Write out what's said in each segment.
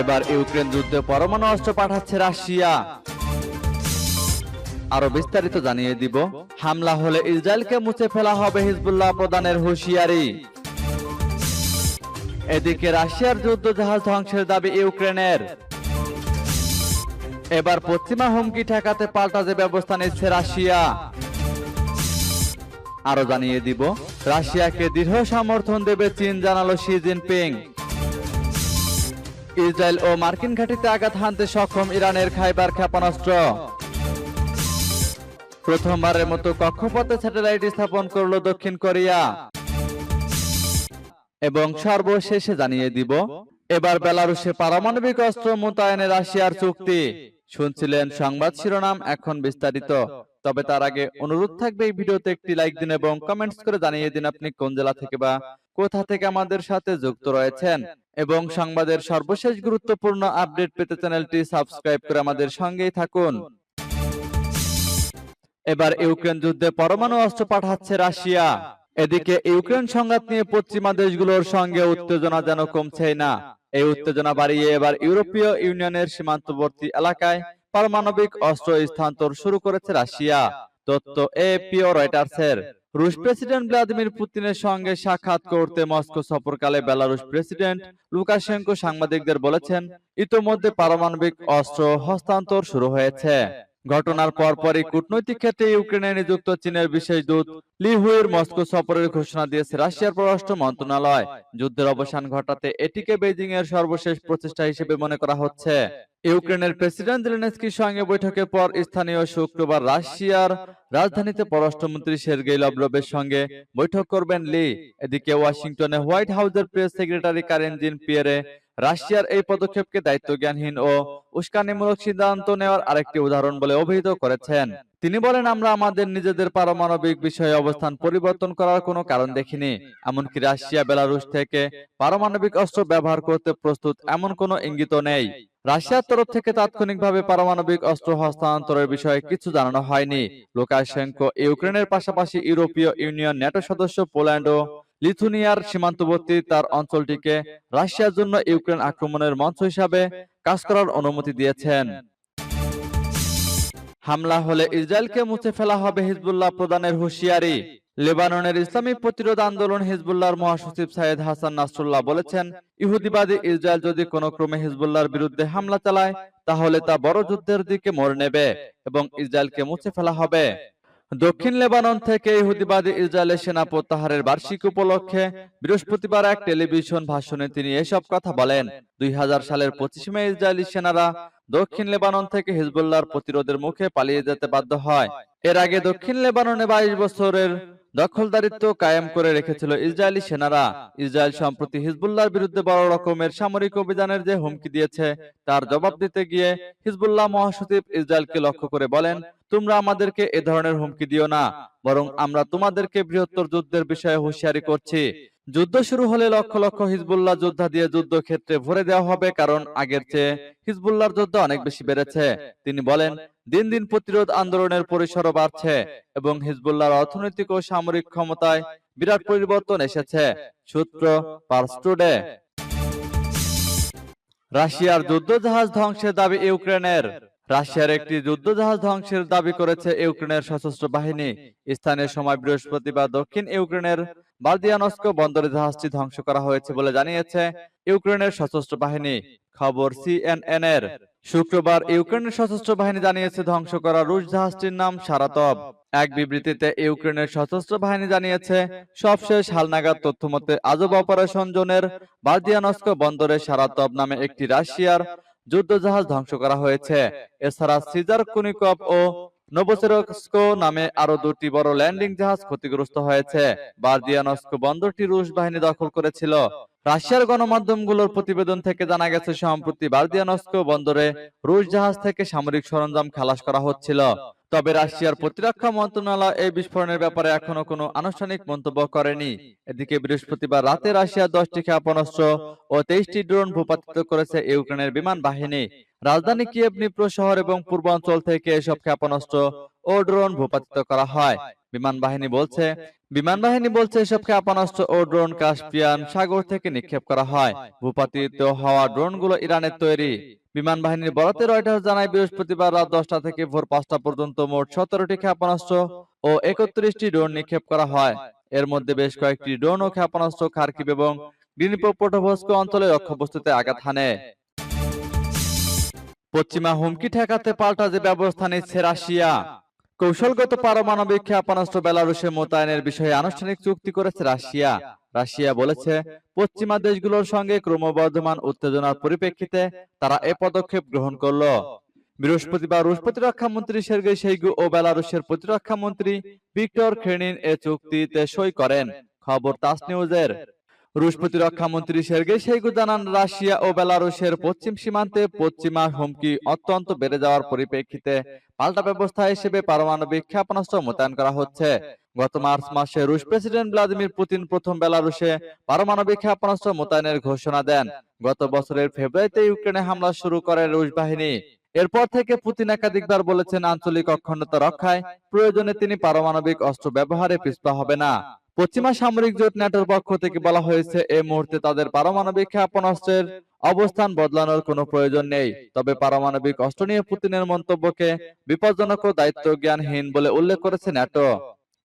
এবার ইউক্রেন যুদ্ধে পরমাণু অস্ত্র পাঠাচ্ছে রাশিয়া। আরও বিস্তারিত জানিয়ে দিব। হামলা হলে ইসরায়েলকে মুছে ফেলা হবে হিজবুল্লাহ প্রদানের হুঁশিয়ারি। এদিকে রাশিয়ার যুদ্ধ জাহাজ ধ্বংসের দাবি ইউক্রেনের। এবার পশ্চিমা হুমকি ঠেকাতে পাল্টা যে ব্যবস্থা নিচ্ছে রাশিয়া। আরও জানিয়ে দিব, রাশিয়াকে দৃঢ় সমর্থন দেবে চীন, জানালো শি জিনপিং। ইসরায়েল ও মার্কিন ঘাঁটিতে আঘাত হানতে সক্ষম ইরানের খাইবার ক্ষেপণাস্ত্র। প্রথমবারের মতো কক্ষপথে স্যাটেলাইট স্থাপন করল দক্ষিণ কোরিয়া। এবং সর্বশেষে জানিয়ে দিব, এবার বেলারুশে পারমাণবিক অস্ত্র মোতায়েনে রাশিয়ার চুক্তি। শুনছিলেন সংবাদ শিরোনাম এখন বিস্তারিত। তবে তার আগে অনুরোধ থাকবে এই ভিডিওতে একটি লাইক দিন এবং কমেন্টস করে জানিয়ে দিন আপনি কোন জেলা থেকে বা কোথা থেকে আমাদের সাথে যুক্ত রয়েছেন। এবং সংবাদের সর্বশেষ গুরুত্বপূর্ণ আপডেট পেতে চ্যানেলটি সাবস্ক্রাইব করে আমাদের সঙ্গেই থাকুন। এবার ইউক্রেন যুদ্ধে পরমাণু অস্ত্র পাঠাচ্ছে রাশিয়া। এদিকে ইউক্রেন সংঘাত নিয়ে পশ্চিমা দেশগুলোর সঙ্গে উত্তেজনা যেন কমছেই না। এই উত্তেজনা বাড়িয়ে এবার ইউরোপীয় ইউনিয়নের সীমান্তবর্তী এলাকায় পারমাণবিক অস্ত্র স্থানান্তর শুরু করেছে রাশিয়া। তথ্য এপি ও রয়টার্সের। রুশ প্রেসিডেন্ট ভ্লাদিমির পুতিনের সঙ্গে সাক্ষাৎ করতে মস্কো সফরকালে বেলারুশ প্রেসিডেন্ট লুকাশেঙ্কো সাংবাদিকদের বলেছেন, ইতোমধ্যে পারমাণবিক অস্ত্র হস্তান্তর শুরু হয়েছে। ঘটনার পরপরই কূটনৈতিক ক্ষেত্রে ইউক্রেনে নিযুক্ত চীনের বিশেষ দূত লি হুইর মস্কো সফরের ঘোষণা দিয়েছে রাশিয়ার পররাষ্ট্র মন্ত্রণালয়। যুদ্ধের অবসান ঘটাতে এটিকে বেজিং এর সর্বশেষ প্রচেষ্টা হিসেবে মনে করা হচ্ছে। ইউক্রেনের প্রেসিডেন্ট জেলেনস্কির সঙ্গে বৈঠকের পর স্থানীয় শুক্রবার রাশিয়ার রাজধানীতে পররাষ্ট্রমন্ত্রী সের্গেই লভরভের সঙ্গে বৈঠক করবেন লি। এদিকে ওয়াশিংটনে হোয়াইট হাউসের প্রেস সেক্রেটারি কারেন জিন পিয়ারে রাশিয়ার এই পদক্ষেপকে দায়িত্বজ্ঞানহীন ও উস্কানিমূলক সিদ্ধান্ত নেওয়ার আরেকটি উদাহরণ বলে অভিহিত করেছেন। তিনি বলেন, আমরা আমাদের নিজেদের পারমাণবিক বিষয়ে অবস্থান পরিবর্তন করার কোনো কারণ দেখিনি। এমনকি রাশিয়া, বেলারুশ থেকে পারমাণবিক অস্ত্র ব্যবহার করতে প্রস্তুত এমন কোনো ইঙ্গিত নেই। রাশিয়ার তরফ থেকে তাৎক্ষণিকভাবে পারমাণবিক অস্ত্র হস্তান্তরের বিষয়ে কিছু জানানো হয়নি। লুকাশেঙ্কো ইউক্রেনের পাশাপাশি ইউরোপীয় ইউনিয়ন ন্যাটো সদস্য পোল্যান্ড ও লিথুনিয়ার সীমান্তবর্তী তার অঞ্চলটিকে রাশিয়ার জন্য ইউক্রেন আক্রমণের মঞ্চ হিসাবে কাজ করার অনুমতি দিয়েছেন। হামলা হলে ইসরায়েলকে মুছে ফেলা হবে হিজবুল্লাহ প্রদানের হুঁশিয়ারি। লেবাননের ইসলামী প্রতিরোধ আন্দোলন হিজবুল্লাহর মহাসচিব সাইদ হাসান নাসরুল্লাহ বলেছেন, ইহুদিবাদী ইসরায়েল যদি কোনো ক্রমে হিজবুল্লাহর বিরুদ্ধে হামলা চালায়, তাহলে তা বড় যুদ্ধের দিকে মোড় নেবে এবং ইসরায়েলকে মুছে ফেলা হবে। দক্ষিণ লেবানন থেকে ইহুদিবাদী ইসরায়েলের সেনা প্রত্যাহারের বার্ষিকী উপলক্ষে বৃহস্পতিবার এক টেলিভিশন ভাষণে তিনি এসব কথা বলেন। দুই সালের পঁচিশে মে ইসরায়েলি সেনারা দক্ষিণ লেবানন থেকে হিজবুল্লাহর প্রতিরোধের মুখে পালিয়ে যেতে বাধ্য হয়। এর আগে দক্ষিণ লেবাননে বাইশ বছরের দখলদারিত্ব কায়েম করে রেখেছিল ইসরায়েলি সেনারা। ইসরায়েল সম্প্রতি হিজবুল্লাহর বিরুদ্ধে বড় রকমের সামরিক অভিযানের যে হুমকি দিয়েছে, তার জবাব দিতে গিয়ে হিজবুল্লাহ মহাসচিব ইসরায়েলকে লক্ষ্য করে বলেন তোমরা আমাদেরকে এ ধরনের হুমকি দিও না, বরং আমরা তোমাদেরকে বৃহত্তর যুদ্ধের বিষয়ে হুঁশিয়ারি করছি। যুদ্ধ শুরু হলে লক্ষ লক্ষ হিজবুল্লাহ যোদ্ধা দিয়ে যুদ্ধ ক্ষেত্রে ভরে দেওয়া হবে, কারণ আগের চেয়ে হিজবুল্লাহর যোদ্ধা অনেক বেশি বেড়েছে। তিনি বলেন, দিন দিন প্রতিরোধ আন্দোলনের পরিসরও বাড়ছে এবং হিজবুল্লাহর অর্থনৈতিক ও সামরিক ক্ষমতায় বিরাট পরিবর্তন এসেছে। সূত্র পার্স টুডে। রাশিয়ার যুদ্ধজাহাজ ধ্বংসের দাবি ইউক্রেনের। রাশিয়ার একটি যুদ্ধজাহাজ ধ্বংসের দাবি করেছে ইউক্রেনের সশস্ত্র বাহিনী। স্থানীয় সময় বৃহস্পতিবার দক্ষিণ ইউক্রেনের বার্দিয়ানস্ক বন্দরে জাহাজটি ধ্বংস করা হয়েছে বলে জানিয়েছে ইউক্রেনের সশস্ত্র বাহিনী। খবর সিএনএন এর। শুক্রবার ইউক্রেনের সশস্ত্র বাহিনী জানিয়েছে ধ্বংস করা রুশ জাহাজটির নাম সারাতব। এক বিবৃতিতে ইউক্রেনের সশস্ত্র বাহিনী জানিয়েছে, সবশেষ হালনাগাদ তথ্য মতে আজব অপারেশন জোনের বার্দিয়ানস্ক বন্দরে সারাতব নামে একটি রাশিয়ার যুদ্ধজাহাজ ধ্বংস করা হয়েছে। এছাড়া সিজার কুনিকপ ও নোবোসেরস্কো নামে আরও দুটি বড় ল্যান্ডিং জাহাজ ক্ষতিগ্রস্ত হয়েছে। বার্দিয়ানস্কো বন্দরটি রুশ বাহিনী দখল করেছিল। রাশিয়ার গণমাধ্যমগুলোর প্রতিবেদন থেকে জানা গেছে, সম্প্রতি বার্দিয়ানস্কো বন্দরে রুশ জাহাজ থেকে সামরিক সরঞ্জাম খালাস করা হচ্ছিল। তবে রাশিয়ার প্রতিরক্ষা মন্ত্রণালয় এই বিস্ফোরণের ব্যাপারে এখনও কোনো আনুষ্ঠানিক মন্তব্য করেনি। এদিকে বৃহস্পতিবার রাতে রাশিয়ার দশটি ক্ষেপণাস্ত্র ও তেইশটি ড্রোন ভূপাতিত করেছে ইউক্রেনের বিমান বাহিনী। রাজধানী কিয়েভ, নিপ্রো শহর এবং পূর্বাঞ্চল থেকে এসব ক্ষেপণাস্ত্র ও ড্রোন ভূপাতিত করা হয়। বিমান বাহিনী বলছে বিমান বাহিনী বলছে এসব ক্ষেপণাস্ত্র ও ড্রোন কাস্পিয়ান সাগর থেকে নিক্ষেপ করা হয়। ভূপাতিত হওয়া ড্রোনগুলো ইরানের তৈরি। বিমান বাহিনীর বরাতে রয়টার্স জানায় বৃহস্পতিবার রাত দশটা থেকে ভোর পাঁচটা পর্যন্ত মোট সতেরোটি ক্ষেপণাস্ত্র ও একত্রিশটি ড্রোন নিক্ষেপ করা হয়। এর মধ্যে বেশ কয়েকটি ড্রোন ও ক্ষেপণাস্ত্র খার্কিব এবং গ্রিনিপোর্টোভস্ক অঞ্চলে লক্ষ্যবস্তুতে আঘাত হানে। পশ্চিমা হুমকি ঠেকাতে পাল্টা যে ব্যবস্থা নিচ্ছে রাশিয়া কৌশলগত পারমাণবিক ক্ষেপণাস্ত্র বেলারুশে মোতায়েনের বিষয়ে আনুষ্ঠানিক চুক্তি করেছে রাশিয়া। রাশিয়া বলেছে, পশ্চিমা দেশগুলোর সঙ্গে ক্রমবর্ধমান উত্তেজনার পরিপ্রেক্ষিতে তারা এ পদক্ষেপ গ্রহণ করল। বৃহস্পতিবার রুশ প্রতিরক্ষা মন্ত্রী সের্গেই সেইগু ও বেলারুশের প্রতিরক্ষা মন্ত্রী ভিক্টর খেনিন এ চুক্তিতে সই করেন। খবর তাস নিউজের রুশ প্রতিরক্ষা মন্ত্রী সের্গেই সেইগু জানান রাশিয়া ও বেলারুশের পশ্চিম সীমান্তে পশ্চিমা হুমকি অত্যন্ত বেড়ে যাওয়ার পরিপ্রেক্ষিতে পাল্টা ব্যবস্থা হিসেবে পারমাণবিক ক্ষেপণাস্ত্র মোতায়েন করা হচ্ছে। গত মার্চ মাসে রুশ প্রেসিডেন্ট ভ্লাদিমির পুতিন প্রথম বেলারুশে পারমাণবিক ক্ষেপণাস্ত্র মোতায়েনের ঘোষণা দেন। গত বছরের ফেব্রুয়ারিতে ইউক্রেনে হামলা শুরু করে রুশ বাহিনী। এরপর থেকে পুতিন একাধিকবার বলেছেন, আঞ্চলিক অখণ্ডতা রক্ষায় প্রয়োজনে তিনি পারমাণবিক অস্ত্র ব্যবহারে পিছপা হবে না। পশ্চিমা সামরিক জোট ন্যাটোর পক্ষ থেকে বলা হয়েছে, এই মুহূর্তে তাদের পারমাণবিক ক্ষেপণাস্ত্রের অবস্থান বদলানোর কোনো প্রয়োজন নেই। তবে পারমাণবিক অস্ত্র নিয়ে পুতিনের মন্তব্যকে বিপজ্জনক ও দায়িত্ব জ্ঞানহীন বলে উল্লেখ করেছে ন্যাটো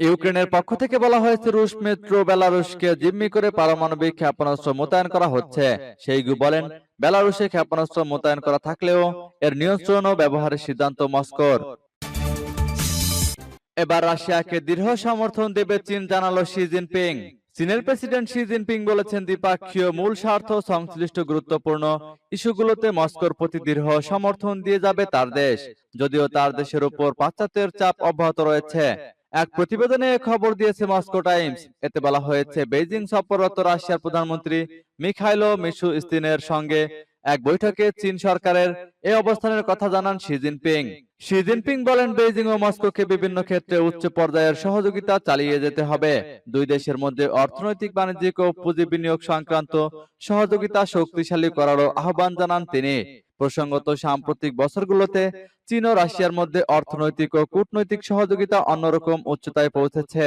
ইউক্রেনের পক্ষ থেকে বলা হয়েছে, রুশ মেট্রো বেলারুশকে জিম্মি করে পারমাণবিক ক্ষেপণাস্ত্র মোতায়েন করা হচ্ছে। সেইগু বলেন, বেলারুশে ক্ষেপণাস্ত্র মোতায়েন করা থাকলেও এর নিয়ন্ত্রণ ও ব্যবহারের সিদ্ধান্ত মস্কোর। এবার রাশিয়াকে দৃঢ় সমর্থন দেবে চীন, জানালো শি জিনপিং। চীনের প্রেসিডেন্ট শি জিনপিং বলেছেন দ্বিপাক্ষীয় মূল স্বার্থ সংশ্লিষ্ট গুরুত্বপূর্ণ ইস্যুগুলোতে মস্কোর প্রতি দৃঢ় সমর্থন দিয়ে যাবে তার দেশ, যদিও তার দেশের উপর পাশ্চাত্যের চাপ অব্যাহত রয়েছে। এক প্রতিবেদনে খবর দিয়েছে মস্কো টাইমস। এতে বলা হয়েছে, বেইজিং সফররত রাশিয়ার প্রধানমন্ত্রী মিখাইলো মিশু স্তিনের সঙ্গে এক বৈঠকে চীন সরকারের এই অবস্থানের কথা জানান শি জিনপিং। শি জিনপিং বলেন, বেইজিং ও মস্কোকে বিভিন্ন ক্ষেত্রে উচ্চ পর্যায়ের সহযোগিতা চালিয়ে যেতে হবে। দুই দেশের মধ্যে অর্থনৈতিক, বাণিজ্যিক ও পুঁজি বিনিয়োগ সংক্রান্ত সহযোগিতা শক্তিশালী করারও আহ্বান জানান তিনি। প্রসঙ্গত, সাম্প্রতিক বছরগুলোতে চীন ও রাশিয়ার মধ্যে অর্থনৈতিক ও কূটনৈতিক সহযোগিতা অন্যরকম উচ্চতায় পৌঁছেছে।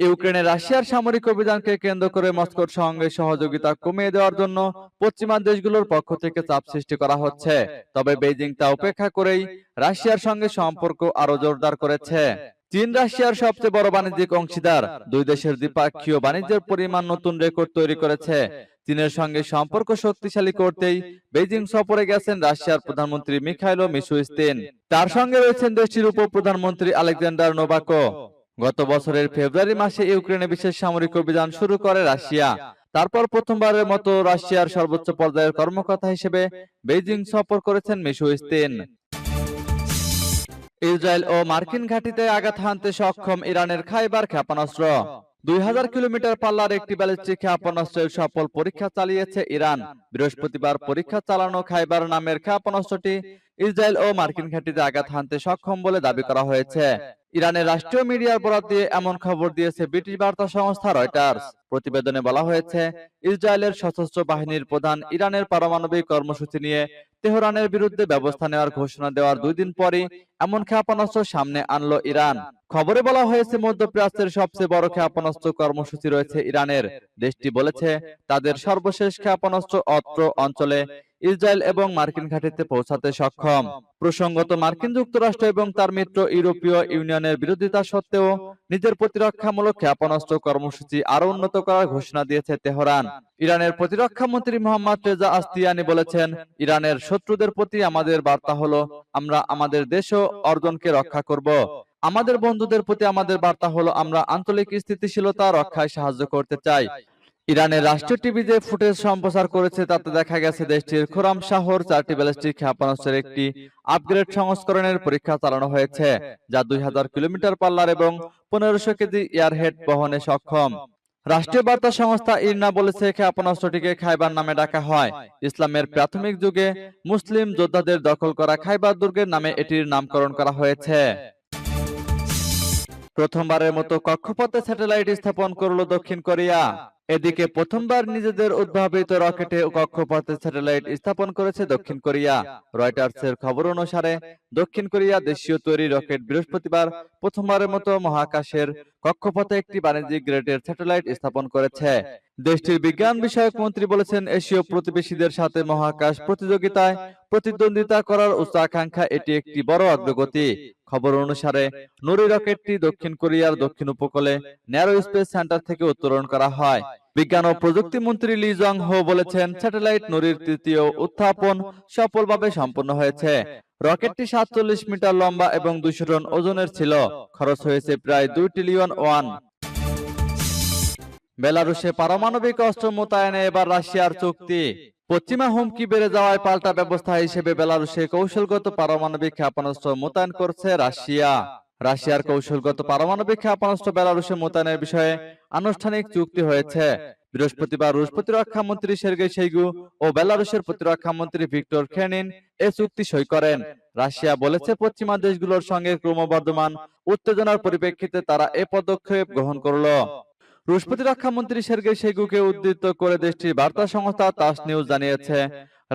ইউক্রেনে রাশিয়ার সামরিক অভিযানকে কেন্দ্র করে মস্কোর সঙ্গে সহযোগিতা কমিয়ে দেওয়ার জন্য পশ্চিমা দেশগুলোর পক্ষ থেকে চাপ সৃষ্টি করা হচ্ছে। তবে বেইজিং তা উপেক্ষা করেই রাশিয়ার সঙ্গে সম্পর্ক আরও জোরদার করেছে। চীন রাশিয়ার সবচেয়ে বড় বাণিজ্যিক অংশীদার, দুই দেশের দ্বিপাক্ষীয় বাণিজ্যের পরিমাণ নতুন রেকর্ড তৈরি করেছে। চীনের সঙ্গে সম্পর্ক শক্তিশালী করতেই বেইজিং সফরে গেছেন রাশিয়ার প্রধানমন্ত্রী মিখাইলো মিশুস্তিন তার সঙ্গে রয়েছেন দেশটির উপ প্রধানমন্ত্রী আলেকজান্ডার নোবাকো গত বছরের ফেব্রুয়ারি মাসে ইউক্রেনে বিশেষ সামরিক অভিযান শুরু করে রাশিয়া। তারপর প্রথমবারের মতো রাশিয়ার সর্বোচ্চ পর্যায়ের কর্মকর্তা হিসেবে বেইজিং সফর করেছেন মিশুস্তিন ইসরায়েল ও মার্কিন ঘাটিতে আঘাত হানতে সক্ষম ইরানের খাইবার ক্ষেপণাস্ত্র। দুই হাজার কিলোমিটার পাল্লার একটি ব্যালিস্টিক ক্ষেপণাস্ত্রের সফল পরীক্ষা চালিয়েছে ইরান। বৃহস্পতিবার পরীক্ষা চালানো খাইবার নামের ক্ষেপণাস্ত্রটি ইসরায়েল ও মার্কিন ঘাঁটিতে আঘাত হানতে সক্ষম বলে দাবি করা হয়েছে। ইরানের রাষ্ট্রীয় মিডিয়ার বরাত দিয়ে এমন খবর দিয়েছে ব্রিটিশ বার্তা সংস্থা রয়টার্স। প্রতিবেদনে বলা হয়েছে ইসরায়েলের সশস্ত্র বাহিনীর প্রধান ইরানের পারমাণবিক কর্মসূচি নিয়ে তেহরানের বিরুদ্ধে ব্যবস্থা নেওয়ার ঘোষণা দেওয়ার দুই দিন পরই এমন ক্ষেপণাস্ত্র সামনে আনলো ইরান। খবরে বলা হয়েছে মধ্যপ্রাচ্যের সবচেয়ে বড় ক্ষেপণাস্ত্র কর্মসূচি রয়েছে ইরানের। দেশটি বলেছে তাদের সর্বশেষ ক্ষেপণাস্ত্র অত্র অঞ্চলে ইসরায়েল এবং মার্কিন ঘাঁটিতে পৌঁছাতে সক্ষম। প্রসঙ্গত মার্কিন যুক্তরাষ্ট্র এবং তার মিত্র ইউরোপীয় ইউনিয়নের বিরোধিতা সত্ত্বেও নিজের প্রতিরক্ষামূলক ক্ষেপণাস্ত্র কর্মসূচি আরও উন্নত করার ঘোষণা দিয়েছে তেহরান। ইরানের প্রতিরক্ষা মন্ত্রী মোহাম্মদ রেজা আস্তিয়ানি বলেছেন, ইরানের শত্রুদের প্রতি আমাদের বার্তা হলো, আমরা আমাদের দেশ ও অর্জনকে রক্ষা করব। আমাদের বন্ধুদের প্রতি আমাদের বার্তা হলো, আমরা আঞ্চলিক স্থিতিশীলতা রক্ষায় সাহায্য করতে চাই। ইরানের রাষ্ট্রীয় টিভি যে ফুটেজ সম্প্রচার করেছে, তাতে দেখা গেছে দেশটির খোরাম শাহর চারটি ব্যালিস্টিক ক্ষেপণাস্ত্রের একটি আপগ্রেড সংস্করণের পরীক্ষা চালানো হয়েছে, যা দুই হাজার কিলোমিটার পাল্লার এবং পনেরোশো কেজি এয়ারহেড বহনে সক্ষম। রাষ্ট্রীয় বার্তা সংস্থা ইরনা বলেছে, ক্ষেপণাস্ত্রটিকে খাইবার নামে ডাকা হয়। ইসলামের প্রাথমিক যুগে মুসলিম যোদ্ধাদের দখল করা খাইবার দুর্গের নামে এটির নামকরণ করা হয়েছে। প্রথমবারের মতো কক্ষপথে স্যাটেলাইট স্থাপন করল দক্ষিণ কোরিয়া। এদিকে প্রথমবার নিজেদের উদ্ভাবিত রকেটে কক্ষপথে স্যাটেলাইট স্থাপন করেছে দক্ষিণ কোরিয়া। রয়টার্সের খবর অনুসারে, দক্ষিণ কোরিয়া দেশীয় তৈরি রকেট বৃহস্পতিবার প্রথমবারের মতো মহাকাশের কক্ষপথে একটি বাণিজ্যিক গ্রেডের স্যাটেলাইট স্থাপন করেছে। দেশটির বিজ্ঞান বিষয়ক মন্ত্রী বলেছেন, এশীয় প্রতিবেশীদের সাথে মহাকাশ প্রতিযোগিতায় প্রতিদ্বন্দ্বিতা করার উচ্চাকাঙ্ক্ষা এটি একটি বড় অগ্রগতি। খবর অনুসারে নুরি রকেটটি দক্ষিণ কোরিয়ার দক্ষিণ উপকূলে ন্যারো স্পেস সেন্টার থেকে উত্তোলন করা হয়। বিজ্ঞান ও প্রযুক্তি মন্ত্রী লি জং হো বলেছেন, স্যাটেলাইট নুরির তৃতীয় উত্থাপন সফলভাবে সম্পন্ন হয়েছে। রকেটটি সাতচল্লিশ মিটার লম্বা এবং দুশো টন ওজনের ছিল। খরচ হয়েছে প্রায় দুই ট্রিলিয়ন ওয়ান। বেলারুশে পারমাণবিক অস্ত্র মোতায়েনে এবার রাশিয়ার চুক্তি। পশ্চিমা হুমকি বেড়ে যাওয়ায় পাল্টা ব্যবস্থা হিসেবে বেলারুশে কৌশলগত পারমাণবিক ক্ষেপণাস্ত্র মোতায়েন করছে রাশিয়া। রাশিয়ার কৌশলগত পারমাণবিক ক্ষেপণাস্ত্র বেলারুশে মোতায়েনের বিষয়ে আনুষ্ঠানিক চুক্তি হয়েছে। বৃহস্পতিবার রুশ প্রতিরক্ষা মন্ত্রী সের্গেই সেইগু ও বেলারুশের প্রতিরক্ষা মন্ত্রী ভিক্টর খেনিন এ চুক্তি সই করেন। রাশিয়া বলেছে, পশ্চিমা দেশগুলোর সঙ্গে ক্রমবর্ধমান উত্তেজনার পরিপ্রেক্ষিতে তারা এ পদক্ষেপ গ্রহণ করল। রুশ প্রতিরক্ষা মন্ত্রী সের্গেই সেগুকে উদ্ধৃত করে দেশটির বার্তা সংস্থা তাস নিউজ জানিয়েছে।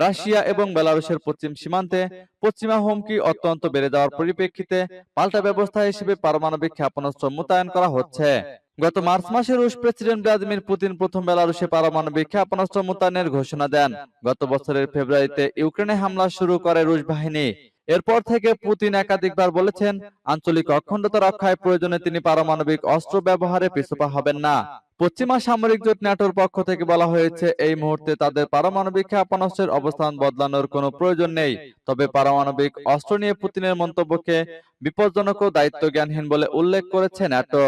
রাশিয়া এবং বেলারুশের পশ্চিম সীমান্তে পশ্চিমা হুমকি অত্যন্ত বেড়ে যাওয়ার পরিপ্রেক্ষিতে পাল্টা ব্যবস্থা হিসেবে পারমাণবিক ক্ষেপণাস্ত্র মোতায়েন করা হচ্ছে। গত মার্চ মাসে রুশ প্রেসিডেন্ট ভ্লাদিমির পুতিন প্রথম বেলারুশে পারমাণবিক ক্ষেপণাস্ত্র মোতায়েনের ঘোষণা দেন। গত বছরের ফেব্রুয়ারিতে ইউক্রেনে হামলা শুরু করে রুশ বাহিনী। এরপর থেকে পুতিন একাধিকবার বলেছেন, আঞ্চলিক অখণ্ডতা রক্ষায় প্রয়োজনে তিনি পারমাণবিক অস্ত্র ব্যবহারে পিছুপা হবেন না। পশ্চিমা সামরিক জোট ন্যাটোর পক্ষ থেকে বলা হয়েছে, এই মুহূর্তে তাদের পারমাণবিক ক্ষেপণাস্ত্রের অবস্থান বদলানোর কোনো প্রয়োজন নেই। তবে পারমাণবিক অস্ত্র নিয়ে পুতিনের মন্তব্যকে বিপজ্জনক ও দায়িত্ব জ্ঞানহীন বলে উল্লেখ করেছে ন্যাটো।